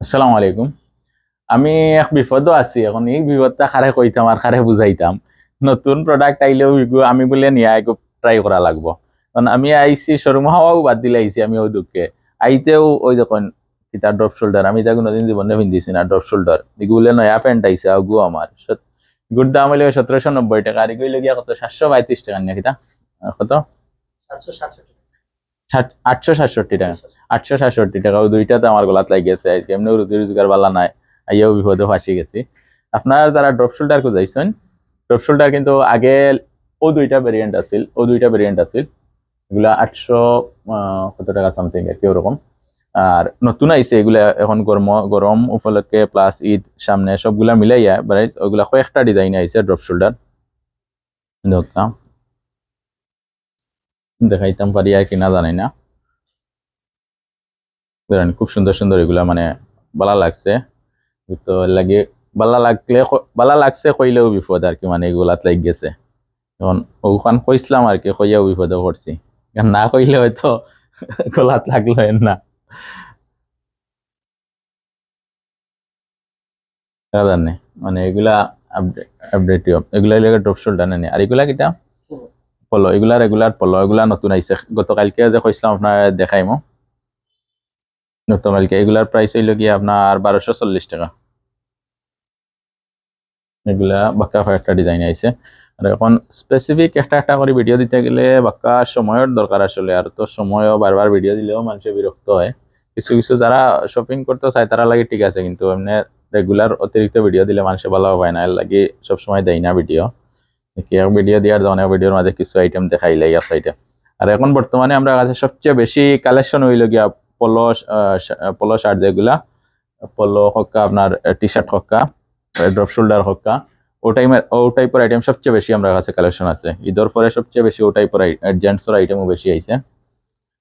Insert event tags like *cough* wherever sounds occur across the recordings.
আসসালামু আলাইকুম। আমি এক বিপদও আছি, এখন এই বিপদটা খারে কইতাম আর খারে বুঝাইতাম নতুন প্রোডাক্ট আইলেও আমি বলে নিয়ে আইগো ট্রাই করা লাগবো। কারণ আমি আইছি শোরুম হাওয়াও বাদ দিলে আইছি আমি ওই দুঃখে আইতেও ওই দেখুন কিতা ড্রপ শোল্ডার আমি তাকে নদিন জীবনে পিন্ধিছি না ড্রপ শোল্ডার এগুলো নয়া প্যান্ট আইছে আগু আমার গুড দাম হইলে সতেরোশো নব্বই টাকা আর এগুলো গিয়া কত? সাতশো পঁয়ত্রিশ টাকা নিয়ে কিতা? কত? সাতশো আটশো সাতষট্টি টাকা। আটশো সাতষট্টি টাকা। ওই দুইটাতে আমার গলাত লাগিয়েছে আজকে এমনি রুজি রোজগার বালা নাই। আইয়াও বিপদে ফাঁসি গেছি। আপনার যারা ড্রপ শোল্ডার যাইছেন ড্রপ শোল্ডার কিন্তু আগে ও দুইটা ভেরিয়েন্ট আছিল, ও দুইটা ভেরিয়েন্ট আছিল। এগুলা আটশো কত টাকা সামথিং আর কি, ওরকম। আর নতুন আইছে, এগুলা এখন গরম গরম উপলক্ষে প্লাস ঈদ, সামনে সবগুলা মিলাইয়া প্রাইস ওগুলা কয়েকটা ডিজাইন আইছে ড্রপ শোল্ডার। দেখাইতাম পারি আর কিনা জানি না। ধরেন খুব সুন্দর সুন্দর এগুলা মানে বালা লাগছে। তো লাগে, বালা লাগলে ক- বালা লাগছে কইলেও বিপদ আর কি মানে এগুলাত লাগ গেছে। এখন ওখান কইছিলাম আর কি কইয়াও বিপদে পড়ছি। না কইলে হয়তো *laughs* গলাত লাগল না। মানে এগুলা আপডেট আপডেট এগুলা ড্রপ শোল্ডার নেই আর এগুলা কিটা? পলো এগুলা রেগুলার পলো এগুলা নতুন আইছে গতকালকে যে কইছিলাম আপনার দেখাইমো নতুন কালকে এগুলার প্রাইস হইল গিয়ে আপনার বারোশো চল্লিশ টাকা। এগুলা বাক্কা কয়েকটা ডিজাইন আইছে আর এখন স্পেসিফিক একটা একটা করে ভিডিও দিতে গেলে বাক্কা সময়ের দরকার আসলে আর তো সময়ও বারবার ভিডিও দিলেও মানুষের বিরক্ত হয়। কিছু কিছু যারা শপিং করতে চায় তারা লাগে ঠিক আছে। কিন্তু এমনি রেগুলার অতিরিক্ত ভিডিও দিলে মানুষের ভালো পায় না এর লাগে সবসময় দেয় না ভিডিও কি এক ভিডিও দেওয়ার অনেক ভিডিওর মাঝে কিছু আইটেম দেখাইলে এক সাইডে আর এখন বর্তমানে আমরা কাছে সবচেয়ে বেশি কালেকশন হইল গিয়া পলো পলো শার্ট যেগুলা পলো হক্কা আপনার টি শার্ট হক্কা ড্রপ শোল্ডার হক্কা ও টাইমের ও টাইপের আইটেম সবচেয়ে বেশি আমরা কাছে কালেকশন আছে। ঈদর পরে সবচেয়ে বেশি ও টাইপের জেন্টসের আইটেমও বেশি আইছে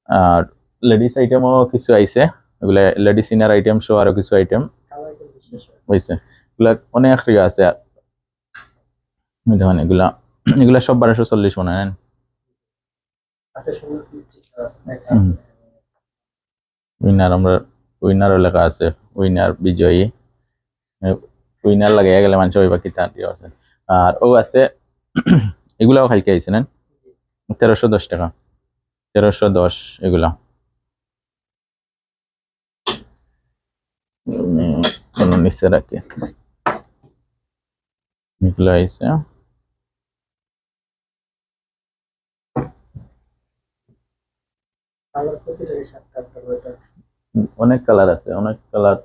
আর লেডিস আইটেমও কিছু আইছে এগুলা লেডিস ইনার আইটেম সহ আরও কিছু আইটেম হয়েছে এগুলা অনেক আছে আর দেখুন এগুলা এগুলা সব বারোশো চল্লিশ মনে না? হাতে সুন্দর কি sticker আছে, লেখা হুম। আছে। উইনার আমরা উইনারও লেখা আছে উইনার বিজয়ী উইনার লাগাইয়া গেলে মানুষ ওই বাকি তার আছে আর ও আছে এগুলাও খাইকে আইছে না তেরোশো দশ টাকা তেরোশো দশ এগুলা নিচে রাখি এগুলো আইছে অনেক কালার আছে অনেক কালার।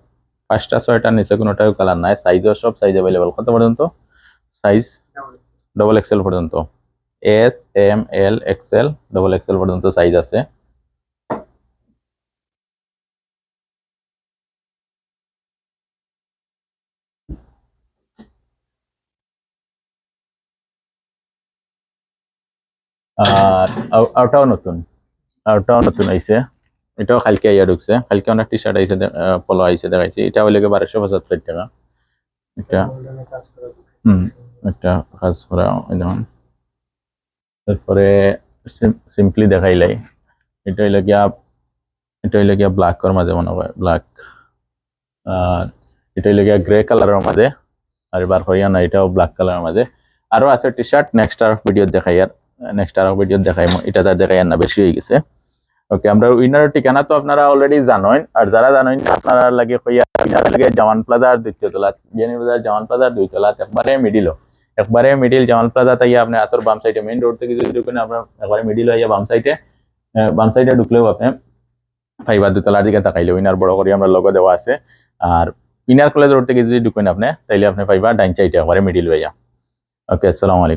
পাঁচটা ছয়টা নিচে কোনোটাও কালার নাই। সাইজও সব সাইজ অ্যাভেলেবল কত পর্যন্ত? সাইজ ডবল এক্সেল পর্যন্ত। S M L XL double XL পর্যন্ত সাইজ আছে। আর আউ- আউটাও নতুন আউটাও নতুন আইছে। এটাও কালকে আইয়া ঢুকছে। কালকে অনেক টি শার্ট আইছে পলো আইছে দেখাইছি। এটা হইলে বারোশো পঁচাত্তর টাকা। এটা হুম। একটা কাজ করা তারপরে সিম্পলি দেখাইলাই এটা হইলে গিয়া এটা হইলে গিয়া ব্ল্যাক কর মাঝে মনে হয়। ব্ল্যাক আর এটা হইলে গিয়া গ্রে কালারের মাঝে। আর এবার হইয়া না এটাও ব্ল্যাক কালারের মাঝে। আরও আছে টি শার্ট নেক্সট আর ভিডিও দেখাই আর। নেক্সট আর ভিডিও দেখাই এটা তার দেখাই না, বেশি হয়ে গেছে। ওকে আমরা উইনারের ঠিকানা তো আপনারা অলরেডি জানেন আর যারা জানেন আপনারা লাগে উইনার লাগে জামান প্লাজার দ্বিতীয় তলা। বিয়ানি বাজার জামান প্লাজার দুই তলা, একবারে মিডিল একবারে মিডিল জামাল প্লাজা তাই আপনি আতর বাম সাইডে মেইন রোড থেকে যদি ঢুকেন, আপনার একবারে মিডিল হইয়া বাম সাইডে বাম সাইডে ঢুকলেও আপনি ফাইবার দুতলার দিকে তাকাইলে উইনার বড় করে আমরা লোগো দেওয়া আছে। আর উইনার কলেজ রোড থেকে যদি ঢুকেন আপনি, তাইলে আপনি ফাইবার ডাইন সাইডে একবারে মিডিল হইয়া। ওকে আসসালামু আলাইকুম।